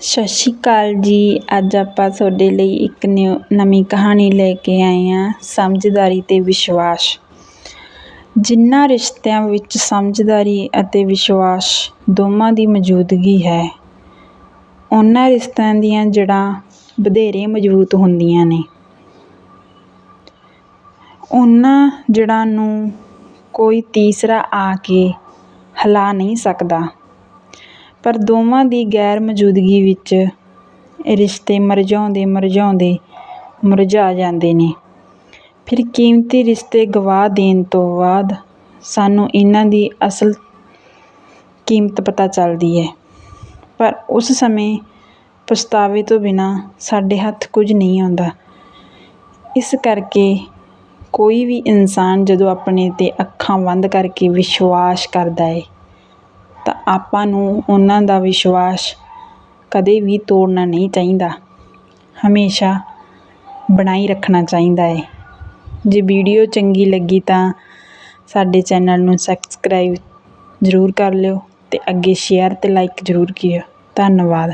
ਸਤਿ ਸ਼੍ਰੀ ਅਕਾਲ ਜੀ। ਅੱਜ ਆਪਾਂ ਤੁਹਾਡੇ ਲਈ ਇੱਕ ਨਿਊ, ਨਵੀਂ ਕਹਾਣੀ ਲੈ ਕੇ ਆਏ ਹਾਂ, ਸਮਝਦਾਰੀ ਅਤੇ ਵਿਸ਼ਵਾਸ। ਜਿਨ੍ਹਾਂ ਰਿਸ਼ਤਿਆਂ ਵਿੱਚ ਸਮਝਦਾਰੀ ਅਤੇ ਵਿਸ਼ਵਾਸ ਦੋਵਾਂ ਦੀ ਮੌਜੂਦਗੀ ਹੈ, ਉਹਨਾਂ ਰਿਸ਼ਤਿਆਂ ਦੀਆਂ ਜੜ੍ਹਾਂ ਵਧੇਰੇ ਮਜ਼ਬੂਤ ਹੁੰਦੀਆਂ ਨੇ। ਉਹਨਾਂ ਜੜ੍ਹਾਂ ਨੂੰ ਕੋਈ ਤੀਸਰਾ ਆ ਕੇ ਹਿਲਾ ਨਹੀਂ ਸਕਦਾ। ਪਰ ਦੋਵਾਂ ਦੀ ਗੈਰ ਮੌਜੂਦਗੀ ਵਿੱਚ ਰਿਸ਼ਤੇ ਮੁਰਝਾਉਂਦੇ ਮੁਰਝਾਉਂਦੇ ਮੁਰਝਾ ਜਾਂਦੇ ਨੇ। ਫਿਰ ਕੀਮਤੀ ਰਿਸ਼ਤੇ ਗਵਾ ਦੇਣ ਤੋਂ ਬਾਅਦ ਸਾਨੂੰ ਇਹਨਾਂ ਦੀ ਅਸਲ ਕੀਮਤ ਪਤਾ ਚੱਲਦੀ ਹੈ। ਪਰ ਉਸ ਸਮੇਂ ਪਛਤਾਵੇ ਤੋਂ ਬਿਨਾਂ ਸਾਡੇ ਹੱਥ ਕੁਝ ਨਹੀਂ ਆਉਂਦਾ। ਇਸ ਕਰਕੇ ਕੋਈ ਵੀ ਇਨਸਾਨ ਜਦੋਂ ਆਪਣੇ 'ਤੇ ਅੱਖਾਂ ਬੰਦ ਕਰਕੇ ਵਿਸ਼ਵਾਸ ਕਰਦਾ ਹੈ ਤਾਂ ਆਪਾਂ ਨੂੰ ਉਹਨਾਂ ਦਾ ਵਿਸ਼ਵਾਸ ਕਦੇ ਵੀ ਤੋੜਨਾ ਨਹੀਂ ਚਾਹੀਦਾ। ਹਮੇਸ਼ਾ ਬਣਾਈ ਰੱਖਣਾ ਚਾਹੀਦਾ ਹੈ। ਜੇ ਵੀਡੀਓ ਚੰਗੀ ਲੱਗੀ ਤਾਂ ਸਾਡੇ ਚੈਨਲ ਨੂੰ ਸਬਸਕ੍ਰਾਈਬ ਜ਼ਰੂਰ ਕਰ ਲਿਓ ਅਤੇ ਅੱਗੇ ਸ਼ੇਅਰ ਅਤੇ ਲਾਈਕ ਜ਼ਰੂਰ ਕਰਿਓ। ਧੰਨਵਾਦ।